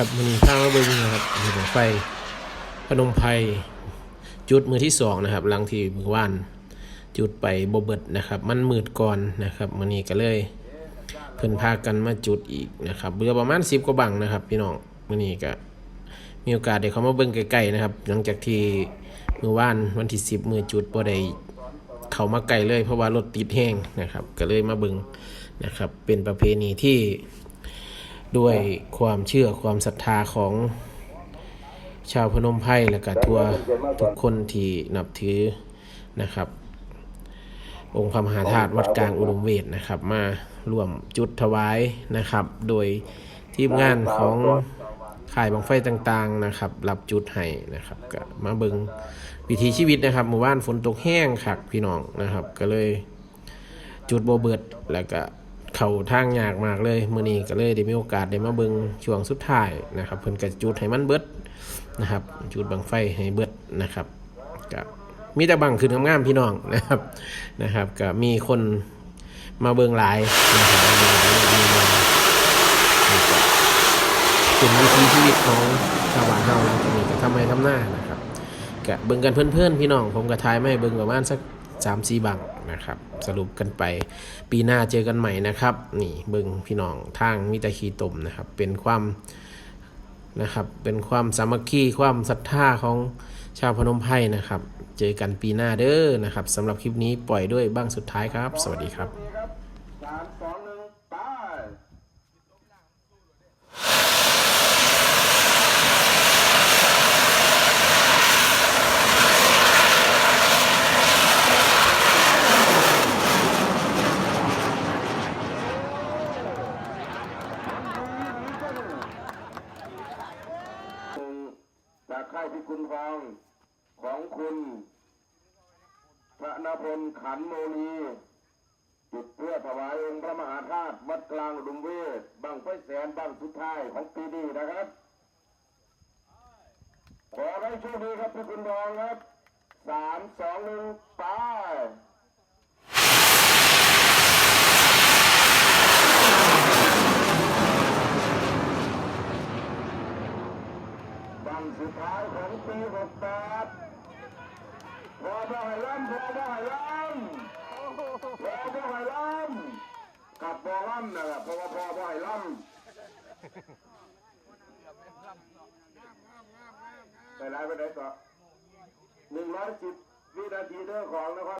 ครับมันนี้ข้างมาเบิ้งนะครับมีดวงไฟพนมไพจุดมือที่สองนะครับหลังที่มือว่านจุดไปบเบิดนะครับ มันมืดก่อนนะครับมันนี้ก็เลย เพิ่นพากันมาจุดอีกนะครับเรือประมาณสิบกว่าบังนะครับ พี่น้องมันนี้ก็มีโอกาสได้เขามาเบิ้งใกล้ๆนะครับ หลังจากที่มือว่านวันที่สิบมือจุดบ่ได้เขามาไกลเลย เพราะว่ารถติดแห้งนะครับ ก็เลยมาเบิ้งนะครับ เป็นประเพณีที่ ด้วยความเชื่อความศรัทธาของชาวพนมไพรและก็ทัวทุกคนที่นับถือนะครับ องค์พระมหาธาตุวัดกลางอุดมเวทนะครับ มาร่วมจุดถวายนะครับ โดยทีมงานของข่ายบังไฟต่างๆนะครับ รับจุดให้นะครับก็มาเบิงวิถีชีวิตนะครับหมู่บ้านฝนตกแห้งคักพี่น้องนะครับ ก็เลยจุดโบเบิดแล้วก็ เข้าทางยากมากเลยมื้อนี้ก็เลยได้มีโอกาสได้มาเบิ่งช่วงสุดท้ายนะครับเพิ่นก็จุดให้มันเบิดนะครับ จุดบังไฟให้เบิดนะครับก็มีแต่บังขึ้นงามๆพี่น้องนะครับนะครับก็มีคนมาเบิ่งหลายนะครับมาเบิ่งหลายมีมีเป็นวิถีชีวิตของชาวบ้านเฮานะตรงนี้ก็ทำให้ทำหน้านะครับก็เบิ่งกันเพื่อนๆพี่น้องผมก็ทายไม่เบิ่งประมาณสัก สามสี่บังนะครับ สรุปกันไปปีหน้าเจอกันใหม่นะครับ นี่เบิงพี่น้องทางมิตรคีตมนะครับ เป็นความนะครับ เป็นความสามัคคีความศรัทธาของชาวพนมไพรนะครับ เจอกันปีหน้าเด้อนะครับสำหรับคลิปนี้ปล่อยด้วยบ้างสุดท้ายครับ สวัสดีครับ สามสองหนึ่งไป จาก ค่ายพิกุลฟองของคุณพระนพลขันโมลีจุดเพื่อถวายองค์พระมหาธาตุวัดกลางดุมเวศบังไฟแสนบังสุดท้ายของปีนี้นะครับ ขอให้โชคดีครับพิกุลทองครับสามสองหนึ่งไป บังสุดท้ายของปีหกปดพอบ่ให้ล้ำพอบ่ให้ล้ำพอบ่ให้ล้ำกับบ่ล้ำนั่นะเพราะว่าพอบ่ให้ล้ำไปไล่ไปไหนต่อหนึ่งร้อยสิบวินาทีเรื่อของนะครับ